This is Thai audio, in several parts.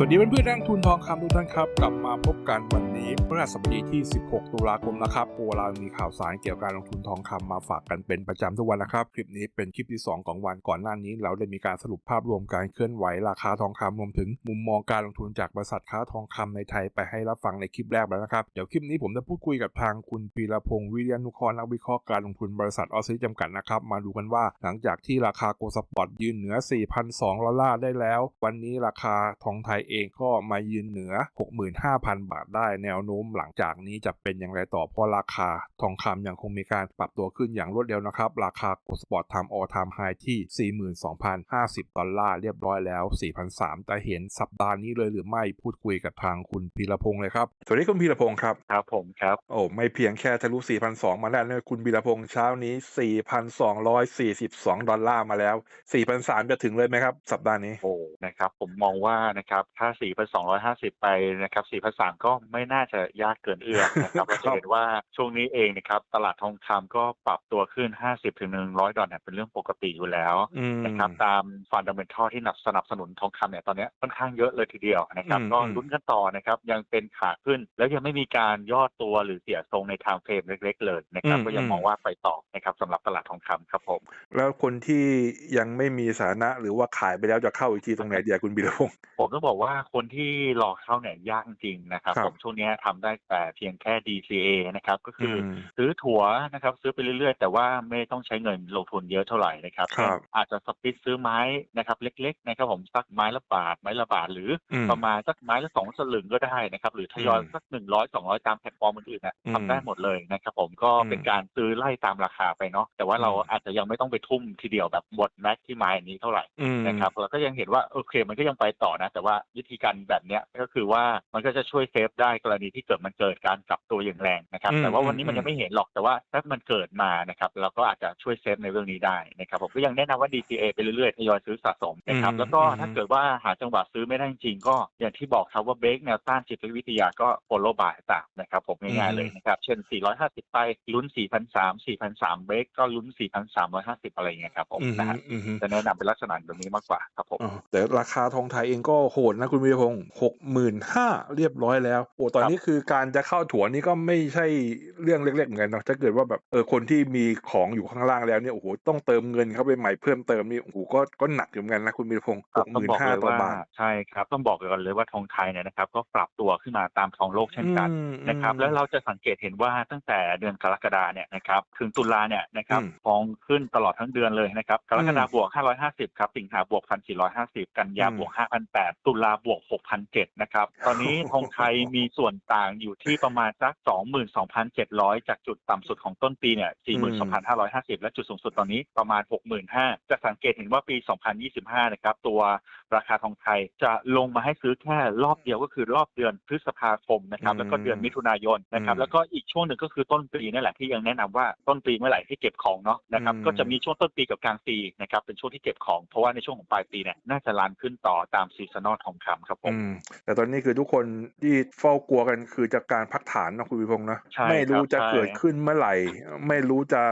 สวัสดีเพื่อนๆนักลงทุนทองคำทุกท่านครับ กลับมาพบกันวันนี้พฤหัสบดีที่ 16 ตุลาคมนะครับโอเรามีข่าวสารเกี่ยวกับการลงทุนทองคำมาฝากกันเป็นประจำทุกวันนะครับ คลิปนี้เป็นคลิปที่ 2 ของวันก่อนหน้านี้ เราได้มีการสรุปภาพรวมการเคลื่อนไหวราคาทองคำรวมถึงมุมมองการลงทุนจากบริษัทค้าทองคำในไทยไปให้รับฟังในคลิปแรกแล้วนะครับเดี๋ยวคลิปนี้ผมจะพูดคุยกับทางคุณปีรพงศ์วิริยนุเคราะห์นักวิเคราะห์การลงทุนบริษัทออสซิจำกัดนะครับมาดูกันว่าหลังจากที่ราคาโกลสปอร์ตยืนเหนือ 4,200ดอลลาร์ได้แล้ว วันนี้ราคาทองไทยเองก็มายืนเหนือ 65,000 บาทได้แนวโน้มหลังจากนี้จะเป็นอย่างไรต่อเพราะราคาทองคำยังคงมีการปรับตัวขึ้นอย่างรวดเร็วนะครับ ราคาโกลด์สปอร์ตทำออทามไฮที่ 42,050 ดอลลาร์เรียบร้อยแล้ว4,300จะเห็นสัปดาห์นี้เลยหรือไม่พูดคุยกับทางคุณพีรพงศ์เลยครับ สวัสดีคุณพีรพงศ์ครับ ครับผมครับ โอ้ไม่เพียงแค่ทะลุ4,200มาแล้วเนี่ยคุณบีรพงษ์เช้านี้ 4,242 ดอลลาร์มาแล้ว4,300จะถึงเลยไหมครับ สัปดาห์นี้ โอ้ นะครับ ผมมองว่านะครับถ้า 4,250 ไปนะครับ 4,300 ก็ไม่น่าจะยากเกินเอื้อมนะครับ เราจะเห็นว่าช่วงนี้เองนะครับ ตลาดทองคำก็ปรับตัวขึ้น 50ถึง100 ดอลลาร์เนี่ยเป็นเรื่องปกติอยู่แล้วอืมนะครับ ตามฟันดัมเบลทัลที่สนับสนุนทองคำเนี่ยตอนนี้ค่อนข้างเยอะเลยทีเดียวนะครับอืมก็อืมลุ้นกันต่อนะครับ ยังเป็นขาขึ้น แล้วยังไม่มีการย่อตัวหรือเสียทรงในทางเฟรมเล็ก ๆ เลยนะครับก็ยังมองว่าไปต่อนะครับสำหรับตลาดทองคำครับผม แล้วคนที่ยังไม่มีสถานะหรือว่าขายไปแล้วจะเข้าอีกทีตรงไหนเดียคุณบีรพงษ์ผมต้องบอกว่าคนที่รอเข้าเนี่ยยากจริงๆนะครับครับผมช่วงนี้ทำได้แต่เพียงแค่ DCA นะครับก็คืออมซื้อถั่วนะครับซื้อไปเรื่อยๆ แต่ว่าไม่ต้องใช้เงินลงทุนเยอะเท่าไหร่นะครับครับอาจจะสปิดซื้อไม้นะครับเล็กๆนะครับผมสักไม้ละบาทไม้ละบาทหรืออมประมาณสักไม้ละสองสลึงก็ได้นะครับหรือทยอยอืมสักหนึ่งร้อยสองร้อยตามแพลตฟอร์มอื่นๆนะอืมทำได้หมดเลยนะครับผมก็อืมเป็นการซื้อไล่ตามราคาไปเนาะแต่ว่าเราอืมอาจจะยังไม่ต้องไปทุ่มทีเดียวแบบหมดแม็กที่ไม้นี้เท่าไหร่อืมนะครับเราก็ยังเห็นว่าโอเคมันก็ยังไปต่อนะแต่ว่าวิธีการแบบเนี้ยก็คือว่ามันก็จะช่วยเซฟได้กรณีที่เกิดมันเกิดการกลับตัวอย่างแรงนะครับอืมแต่ว่าวันนี้อืมมันยังไม่เห็นหรอกแต่ว่าถ้ามันเกิดมานะครับเราก็อาจจะช่วยเซฟในเรื่องนี้ได้นะครับผมก็ยังแนะนำว่า DCA ไปเรื่อยๆทยอยซื้อสะสมนะครับอืมแล้วก็อืมถ้าเกิดว่าหาจังหวะซื้อไม่ได้จริงๆก็อย่างที่บอกครับว่าเบรกแนวต้านจิตวิทยาก็ follow by ตามนะครับผมง่ายๆเลยนะครับเช่น 450 ไปลุ้น 4,300 4,300เบรกก็ลุ้น 4,350 อะไรอย่างเงี้ยครับผมอืมนะฮะอืมจะแนะนำเป็นลักษณะแบบนี้มากกว่าครับผมอ๋อแต่ราคาทองไทยเองก็โหดนะคุณวีรพงศ์หกหมื่นห้าเรียบร้อยแล้ว โอ้ตอนนี้คือการจะเข้าถั่วนี่ก็ไม่ใช่เรื่องเล็กๆเหมือนกันเนาะถ้าเกิดว่าแบบเออคนที่มีของอยู่ข้างล่างแล้วเนี่ยโอ้โหต้องเติมเงินเข้าไปใหม่เพิ่มเติมนี่โอ้โหก็ก็หนักอยู่เหมือนกันนะคุณวีรพงศ์คหรับกหต้องมื่นบอกห้าเลยต่อว่าบาทใช่ครับต้องบอกก่อนเลยว่าทองไทยเนี่ยนะครับก็ปรับตัวขึ้นมาตามทองโลกเช่นกันอืมนะครับอืมแล้วเราจะสังเกตเห็นว่าตั้งแต่เดือนกรกฎาเนี่ยนะครับถึงตุลาเนี่ยนะครับอืมทองขึ้นตลอดทั้งเดือนเลยนะครับกรกฎาอืมบวก 550 ครับสิงหาบวก 1,450 กันยาอืมบวก 5,800 ตุลาบวก 6,700 นะครับ ตอนนี้ทองไทยมีส่วนต่างอยู่ที่ประมาณสัก 22,700 จากจุดต่ำสุดของต้นปีเนี่ย 42,550 และจุดสูงสุดตอนนี้ประมาณ 65,000 จะสังเกตเห็นว่าปี 2025 นะครับ ตัวราคาทองไทยจะลงมาให้ซื้อแค่รอบเดียวก็คือรอบเดือนพฤษภาคมนะครับอืมแล้วก็เดือนมิถุนายนนะครับอืมแล้วก็อีกช่วงหนึ่งก็คือต้นปีนี่แหละที่ยังแนะนำว่าต้นปีเมื่อไหร่ที่เก็บของเนาะนะครับอืมก็จะมีช่วงต้นปีกับกลางปีนะครับ เป็นช่วงที่เก็บของ เพราะว่าในช่วงของปลายปีเนี่ยน่าจะรันขึ้นต่อตามซีซันอลทองคำครับผมอืมแต่ตอนนี้คือทุกคนที่เฝ้ากลัวกันคือจากการพักฐานเนาะคุณวิพงษ์นะใช่ไม่รู้ครับจะใช่เกิดขึ้นเมื่อไหร่ ไม่รู้จะ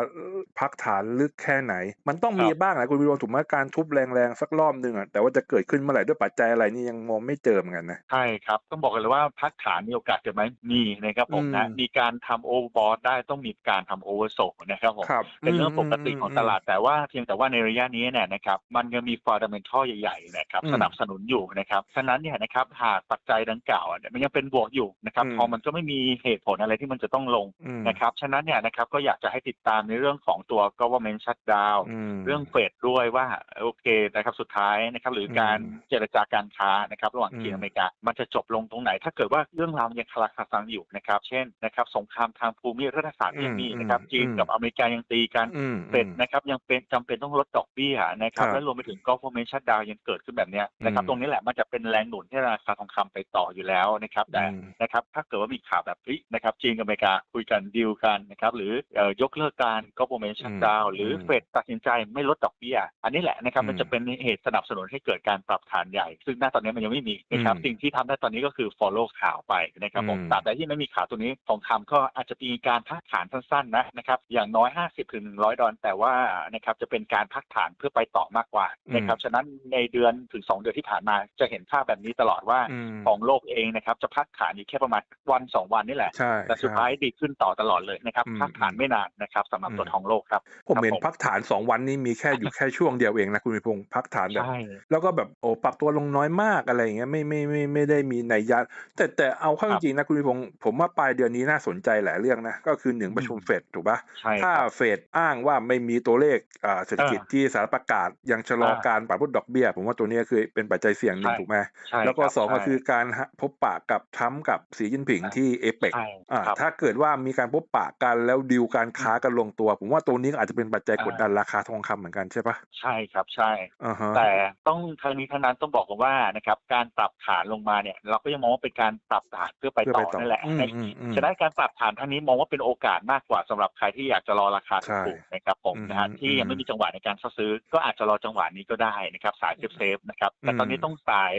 พักฐานลึกแค่ไหน มันต้องมีครับบ้างแหละคุณวิพงษ์ถูกไหมการทุบแรงๆสักรอบหนึ่งอะแต่ว่าจะเกิดขึ้นเมื่อไหร่ด้วยปัจจัยอะไรนี่ยังมองไม่เจอเหมือนกันนะใช่ครับต้องบอกกันเลยว่าพักฐานมีโอกาสเกิดไหมมีนะครับผมนะอืมมีการทำโอเวอร์บอทได้ต้องมีการทำโอเวอร์โซนะครับผมครับเป็นเรื่องปกติของตลาดดแต่ว่าเพียงแต่ว่าในระยะนี้เนี่ยนะครับมันยังมีฟ u ร์ดัมเ n นทัลใหญ่ๆนะครับอืมสนับสนุนอยู่นะครับฉะนั้นเนี่ยนะครับหากปัจจัยดังกล่าวเนี่ยมันยังเป็นบวกอยู่นะครับอืมทองมันก็ไม่มีเหตุผลอะไรที่มันจะต้องลงอืมนะครับฉะนั้นเนี่ยนะครับก็อยากจะให้ติดตามในเรื่องของตัว government shutdown มเรื่องเฟดด้วยว่าโอเคนะครับสุดท้ายนะครับหรือการอืมเจรจาการค้านะครับระหว่างอืมจีนอเมริกา มันจะจบลงตรงไหน ถ้าเกิดว่าเรื่องราวมันยังคาราคาซังอยู่นะครับ เช่นนะครับสงครามทางภูมิรัฐศาสตร์ยังมีนะครับอืมจีนอืมกับอเมริกายังตีกันอืมเฟดนะครับยังเป็นจำเป็นต้องลดดอกเบี้ยนะครับครับและรวมไปถึง government shutdown ยังเกิดขึ้นแบบเนี้ยนะครับอืมตรงนี้แหละมันจะเป็นแรงหนุนให้ราคาทองคำไปต่ออยู่แล้วนะครับแต่อืมนะครับถ้าเกิดว่ามีข่าวแบบเฮ้ยนะครับจีนกับอเมริกาคุยกันดีลกันนะครับหรือเอ่อยกเลิกการ government shutdown หรือเฟดตัดสินใจไม่ลดดอกเบี้ย อันนี้แหละนะครับอืมมันจะเป็นเหตุสนับสนุนให้เกิดการปรับฐานใหญ่ ซึ่งณตอนนี้มันยังไม่มีนะครับอืมสิ่งที่ทำได้ตอนนี้ก็คือ follow ข่าวไปนะครับผมอืมตราบใดที่ไม่มีข่าวตัวนี้ทองคำก็อาจจะมีการพักฐานสั้นๆนะนะครับอย่างน้อย 50ถึง100 ดอลลาร์แต่ว่านะครับจะเป็นการพักฐานเพื่อไปต่อมากกว่านะครับฉะนั้นในเดือนถึง 2 เดือนที่ผ่านมาจะเห็นภาพาพแบบนี้ตลอดว่าอืมของโลกเองนะครับจะพักฐานอยู่แค่ประมาณวันสองวันนี่แหละใช่แต่สุดท้ายใช่ดีขึ้นต่อตลอดเลยนะครับอืมพักฐานไม่นานนะครับสำหรับอืมตัวทองโลกครับ ผมเห็นครับผมพักฐานสองวันนี้มีแค่อยู่แค่ช่วงเดียวเองนะคุณพิพงศ์พักฐานแบบใช่แล้วก็แบบโอ้ปรับตัวลงน้อยมากอะไรอย่างเงี้ยไม่ไม่ไม่ไม่ได้มีนัยยะแต่แต่เอาเข้าคจรับริงๆนะคุณพิพงศ์ผมว่าปลายเดือนนี้น่าสนใจหลายเรื่องนะก็คือหนึ่งประชุมอืมเฟดถูกปะใช่ถ้าครับเฟดอ้างว่าไม่มีตัวเลขอ่าเศรษฐกิจอ่าที่สหรัฐประกาศยังชะลออ่าการปรับลดดอกเบี้ย ผมว่าตัวเนี้ยคือเป็นปัจจัยเสี่ยงหนึ่งใช่ถูกไหมใช่แล้วก็รับสองก็ใช่คือการพบปะกับทรัมป์กับสีจิ้นผิงใช่ที่เอเปกใช่อ่าครับถ้าเกิดว่ามีการพบปะกันแล้วดีลการค้ากันลงตัว ผมว่าตัวนี้ก็อาจจะเป็นปัจจัยอ่ากดดันราคาทองคำเหมือนกันใช่ปะใช่ครับใช่อ่าฮะแต่ต้องทางนี้ทางนั้นต้องบอกกันว่านะครับการปรับฐานลงมาเนี่ยเราก็ยังมองว่าเป็นการปรับฐานเพื่อไปเพื่อต่ไปอต่อนั่นแหละอืมอืมอืมฉะนั้นการปรับฐานทางนี้มองว่าเป็นโอกาสมากกว่าสำหรับใครที่อยากจะรอราคาใช่ถูกๆนะครับผมอืมนะฮะที่อืมยังไม่มีจังหวะในการเข้าซื้อก็อาจจะรอจังหวะนี้ก็ได้นะครับสายเซฟเซฟๆนะครับแต่ตอนนี้อืมต้องสาย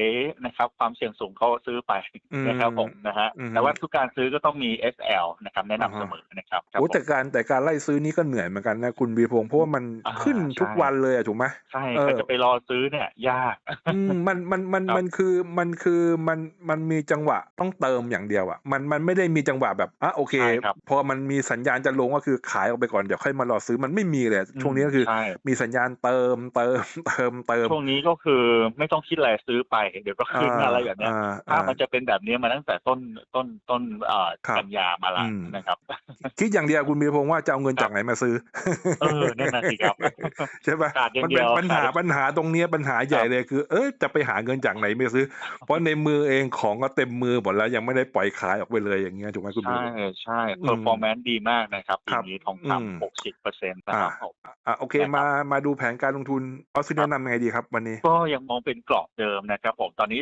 นะครับความเสี่ยงสูงเขาซื้อไปอืมนะครับผมนะฮะอืมแต่ว่าทุกการซื้อก็ต้องมี SL นะครับแนะนำอ่าฮะเสมอนะครับครับโอ้ผมแต่การแต่การไล่ซื้อนี่ก็เหนื่อยเหมือนกันนะคุณบีพงศ์เพราะว่ามันอ่าขึ้นทุกใช่วันเลยอะถูกไหมใช่เออใครจะไปรอซื้อเนี่ยยากอืมมันมันมันครับมันคือมันคือมันมันมีจังหวะต้องเติมอย่างเดียวอะมันมันไม่ได้มีจังหวะแบบอะโอเคใช่ครับพอมันมีสัญญาณจะลงก็คือขายออกไปก่อนเดี๋ยวค่อยมารอซื้อมันไม่มีเลยช่วงนี้ก็คือใช่มีสัญญาณเติมเติมเติมเติมช่วงนี้ก็คือไม่ต้องคิดอะไรซื้อไปเดี๋ยวก็ขึ้นอะไรแบบเนี้ยอ่าถ้าอ่ามันจะเป็นแบบนี้มาตั้งแต่ต้นต้นต้นเอ่อครับกันยามาละอืมนะครับคิดอย่างเดียวคุณบีพงศ์ว่าจะเอาเงินจากไหนมาซื้อเออนั่นน่ะสิครับใช่ปะขาดอย่างมันเดีเป็นยวปัญหาขาดปัญหาตรงเนี้ยปัญหาใหญ่ครับเลยคือ เอ้ยจะไปหาเงินจากไหนมาซื้อ เพราะในมือเองของก็เต็มมือหมดแล้วยังไม่ได้ปล่อยขายออกไปเลยอย่างเงี้ยถูกไหมคุณบีใช่ใช่อืมเพอร์ฟอร์แมนซ์ดีมากนะครับปีครับนี้ทองอืมคำหกสิบเปอร์เซ็นต์นะครับผมอะโอเคนะครับมามาดูแผนการลงทุนเอาซื้อแนะนำยังไงดีครับ วันนี้ก็ยังมองเป็นกรอบเดิมนะครับผมตอนนี้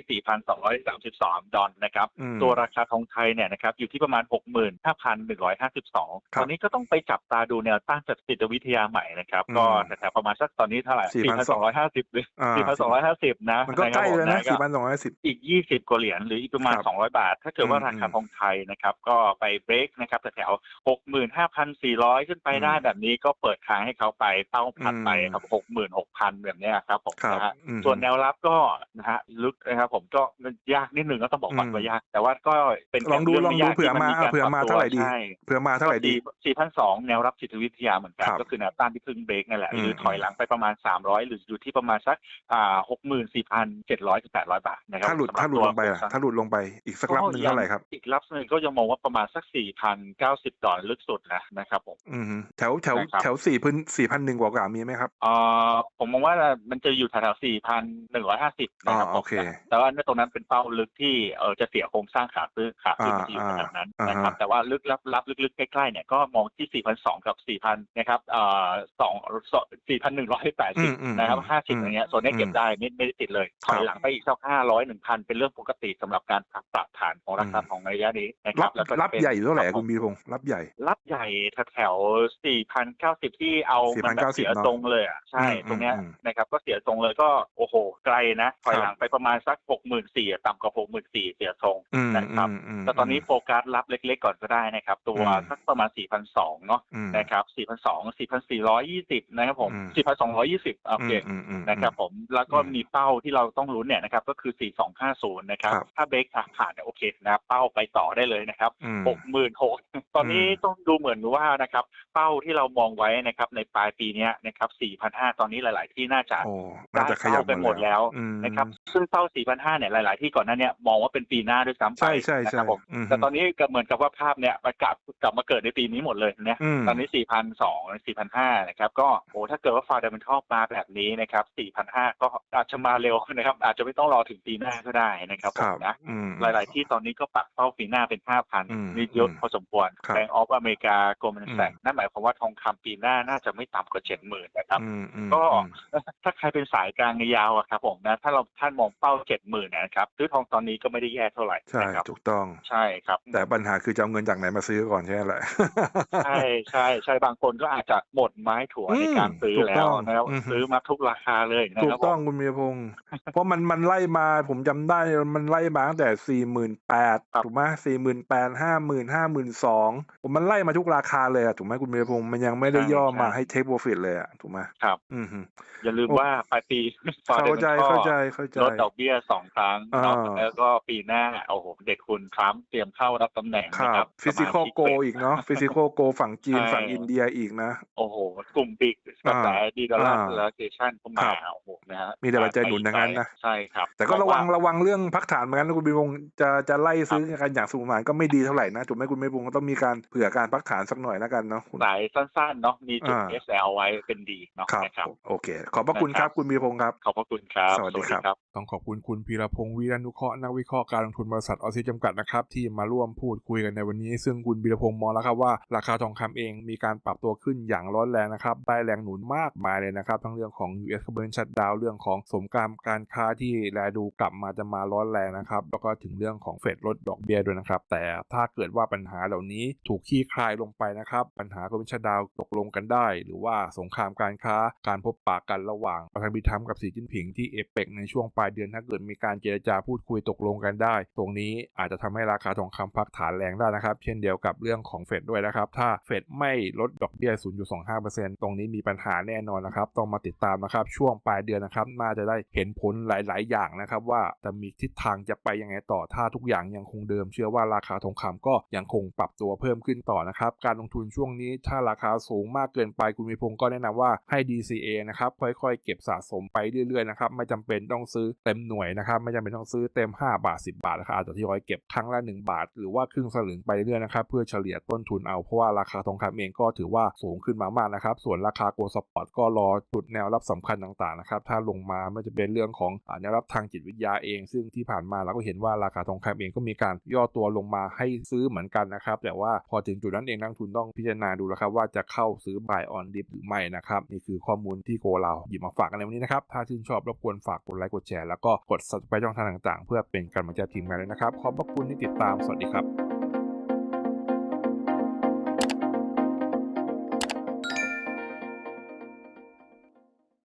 4,233ดอลนะครับอืมตัวราคาทองไทยเนี่ยนะครับอยู่ที่ประมาณ 65,152ครับตอนนี้ก็ต้องไปจับตาดูแนวต้านจากจิตวิทยาใหม่นะครับอืมก็แถวๆประมาณสักตอนนี้เท่าไหร่ 4,250 หรืออ่า4,250 นะมันก็ใกล้แล้วนะครัสี่บผมพันสองร้อยสิบอีก 20 กว่าเหรียญหรืออีกประมาณครับ200 บาท ถ้าเกิดว่าอืมราคาทองไทยนะครับ ก็ไปเบรกนะครับแถวๆ65,400 ขึ้นไปได้อืมแบบนี้ก็เปิดทางให้เขาไปเป้าถัดไปอืมครับ 66,000 แบบเนี้ยครับผมครับนะฮะอืมส่วนแนวรับก็นะฮะลึกนะครับผมก็ยากนิดนึงก็ต้องบอกก่อนอืมว่ายาก แต่ว่าก็เป็นลองดูรื่ลองไม่ดูยากเผื่อที่นมาการเผื่อมาปรับเท่าไหร่ดีใช่เผื่อมาเท่าไหร่ดีสี่พันสองแนวรับจิตวิทยาเหมือนกันครับก็คือแนวต้านที่เพิ่งเบรกนั่นแหละอืมหรือถอยหลังไปประมาณ300หรืออยู่ที่ประมาณสักอ่าหกหมื่นสี่พันเจ็ดร้อยถึงแปดร้อยบาทนะครับถ้าหลุดสำบถ้าหลุดตัวลงไปล่ะโครงสร้างถ้าหลุดลงไปอีกสักรับหนึ่งเท่าไหร่ครับอีกรับหนึ่งก็ยังมองว่าประมาณสักสี่พันเก้าสิบดอลลาร์ลึกสุดนะนะครับผมอืมแถวแถวนะครับแถวสี่พันสี่พันหนึ่งกว่าๆมีไหมครับเอ่อผมมองว่ามันจะอยู่แถวๆสี่พันหนึ่งร้อยห้าสิบนะครับอ๋อผมโอเคแต่ว่าตรงนั้นเป็นเป้าลึกที่เออจะเสียโครงสร้างขาขึ้นขาขึ้นอ่าที่อยู่แถวนั้นอ่านะครับอ่าแต่ว่าลึกรับรับลึกๆใกล้ๆเนี่ยก็มองที่ 4,200 กับ 4,000 นะครับเอ่อสอง4,180 นะครับ 50อย่างเงี้ยส่วนนี้เก็บได้ไม่ไม่ได้ติดเลยถอยหลังไปอีกสัก500 1,000 เป็นเรื่องปกติสำหรับการปรับปรับฐานของราคาของระยะนี้นะครัรับบแล้วก็รับเป็นใหญ่อยู่เท่าไหร่ครับคุณบีพงศ์รับใหญ่ รับใหญ่แถวๆ4,090 ที่เอามันแบบ4,090เสียเนอะทรงเลยอะใช่อืมตรงเนี้ยอืมนะครับก็เสียทรงเลยก็โอ้โหไกลนะถอยครับหลังไปประมาณสัก64,000อะต่ำกว่า64,000เสียทรงอืมนะครับอืมแต่ตอนนี้โฟกัสรับเล็กๆก่อนก็ได้นะครับ ตัวอืมสักประมาณ4,200เนาะอืมนะครับ4,200 4,420นะครับผมอืม4,220โอเคอืมอืมนะครับผมแล้วก็อืมมีเป้าที่เราต้องลุ้นเนี่ยนะครับก็คือ4250นะครับครับ ถ้าเบรกผ่านเนี่ยโอเคนะเป้าไปต่อได้เลยนะครับอืม66,000ตอนนี้อืมต้องดูเหมือนว่านะครับเป้าที่เรามองไว้นะครับในปลายปีเนี้ยนะครับ4,500ตอนนี้หลาย ๆ ที่น่าจะโอ้น่าจะขยับได้เป้าไปหมดแล้วอืมนะครับ ซึ่งเป้า4,500เนี่ยหลาย ๆ ที่ก่อนหน้าเนี้มองว่าเป็นปีหน้าด้วยซ้ำไปใช่ใช่ใช่นะครับผมอืม แต่ตอนนี้ก็เหมือนกับว่าภาพเนี่ยมากลับกลับมาเกิดในปีนี้หมดเลยนะอืม ตอนนี้4,200 4,500นะครับก็โอ้ถ้าเกิดว่าฟาร์ดมันชอบมาแบบนี้นะครับ4,500ก็อาจจะมาเร็วนะครับอาจจะไม่ต้องรอถึงปีหน้าก็ได้นะครับครับผมนะ อืม หลาย ๆ ที่ตอนนี้ก็ปักเป้าปีหน้าเป็นอืม5,000นี่เยอะอืมพอสมควรครับแบงก์ออฟอเมริกาโกลแมนแซกอืมนั่นหมายความว่าทองคำปีหน้าน่าจะไม่ต่ำกว่า 70,000นะครับ อืมอืมก็ อืม ถ้าใครเป็นสายกลางยาวอะครับผมนะ ถ้าเราท่านมองเป้า70,000นะครับซื้อทองตอนนี้ก็ไม่ได้แย่เท่าไหร่ใช่นะครับถูกต้องใช่ครับ แต่ปัญหาคือจะเอาเงินจากไหนมาซื้อก่อนใช่ไหมแหละใช่ใช่ใช่บางคนก็อาจจะหมดไม้ถั่วอืมในการซื้อถูกแล้ต้วองนะครับอือฮึซื้อมาทุกราคาเลยนะถูคกรับต้องผมคุณเมียพงศ์เพราะมันมันไล่มาผมจำได้มันไล่มาตั้งแต่สี่หมื่นแปดถูกไหมสี่หมื่นแปดห้าหมื่นห้าหมื่นสองผมมันไล่มาทุกราคาเลยอะถูกไหมคุณเมียพงศ์มันยังไม่ได้ย่อมาให้เทคโปรฟิตเลยอะถูกไหมครับ อืมฮึอย่าลืมโอ้ว่าปลายปีเข้าใจก็เข้าใจเข้าใจลลดดอกเบี้ยสองครั้งเนาะอ่า แล้วก็ปีหน้าโอ้โหเด็กคุณทรัมป์เตรียมเข้ารับตำแหน่งคนะรัครับบฟิสิกอลสมาชิโกอีกเนาะฟิสิกอลโกฝั่งจีนใช่ฝั่งอินเดียอีกนะ โอ้โห กลุ่มบิ๊กกระแสดีดอลลาร์อ่าเซเลชันเข้าคมารับโอ้โหนะฮะมีแต่ปัจจัยหนุนทั้งนั้นนะ ใช่ครับแต่ก็ระวังเพาระวังเรื่องพักฐานเหมือนกันนะคุณบิวงศ์จะจะไล่ซื้อกันอย่างสุมานก็ไม่ดีเท่าไหร่นะถูกไหมคุณบิวงศ์ก็ต้องมีการเผื่อการพักฐานสักหน่อยแล้วกันเนาะคุณ สายสั้นๆเนาะมีจุด อ่า SL ไว้เป็นดีเนาะครับนะครับ โอเค ขอบพระคุณครับคุณบิวพงศ์ครับ ขอบพระคุณครับ สวัสดีครับ ต้องขอบคุณคุณพีรพงศ์วีรนุเคราะห์นักวิเคราะห์การลงทุนบริษัทออซิจำกัดนะครับที่มาร่วมพูดคุยกันในวันนี้ ซึ่งคุณพีรพงศ์มองแล้วครับว่า ราคาทองคำเองมีการปรับตัวขึ้นอย่างร้อนแรงนะครับได้แรงหนุนมากมายเลยนะครับ ทั้งเรื่องของ US ค o เ e นชัดดาวเรื่องของสงครามการค้าที่แลดูกลับมาจะมาร้อนแรงนะครับแล้วก็ถึงเรื่องของเฟดลดดอกเบี้ยด้วยนะครับแต่ถ้าเกิดว่าปัญหาเหล่านี้ถูกคลี่คลายลงไปนะครับปัญหาค o เ e นชัดดาวตกลงกันได้ หรือว่าสงครามการค้าการพบปะกันระหว่างประธานาธิบดีทรัมป์กับสีจิ้นผิงที่เอเปกในช่วงปลายเดือนถ้าเกิดมีการเจรจาพูดคุยตกลงกันได้ ตรงนี้อาจจะทำให้ราคาทองคำพักฐานแรงได้นะครับ เช่นเดียวกับเรื่องของเฟดด้วยนะครับ ถ้าเฟดไม่ลดดอกเบี้ย 0.25%ตรงนี้มีปัญหาแน่นอนนะครับ ต้องมาติดตามนะครับช่วงปลายเดือนนะครับ น่าจะได้เห็นผลหลาย ๆ อย่างนะครับ ว่าจะมีทิศทางจะไปยังไงต่อถ้าทุกอย่างยังคงเดิม เชื่อว่าราคาทองคำก็ยังคงปรับตัวเพิ่มขึ้นต่อนะครับ การลงทุนช่วงนี้ถ้าราคาสูงมากเกินไปคุณมีพงศ์ก็แนะนำว่าให้ DCA นะครับค่อย ๆ เก็บสะสมไปเรื่อย ๆ นะครับไม่จำเป็นต้องซื้อเต็มหน่วยนะครับ ไม่จำเป็นต้องซื้อเต็ม 5 บาท 10 บาทนะครับอาจจะทยอยเก็บครั้งละ 1 บาท หรือว่าครึ่งสลึงไปเรื่อยๆนะครับ เพื่อเฉลี่ยต้นทุนเอาเพราะว่าราคาทองคำเองก็ถือว่าสูงขึ้นมามากนะครับ ส่วนราคาโกลด์สปอร์ตก็รอจุดแนวรับสำคัญต่างๆนะครับถ้าลงมาไม่จะเป็นเรื่องของแนวรับทางจิตวิทยาเอง ซึ่งที่ผ่านมาเราก็เห็นว่าราคาทองคำเองก็มีการย่อตัวลงมาให้ซื้อเหมือนกันนะครับแต่ว่าพอถึงจุดนั้นเองนักทุนต้องพิจารณาดูแล้วครับว่าจะเข้าซื้อ buy on dip หรือไม่นะครับนี่คือข้อมูลที่โกเราหยิบมาฝากกันในวันนี้นะครับถ้าชื่นชอบรบกวนฝากกดไลค์กดแชร์แล้วก็กด subscribe ช่องทางต่างๆ เพื่อเป็นกำลังใจทีมงานเลยนะครับ ขอบพระคุณที่ติดตาม สวัสดีครับ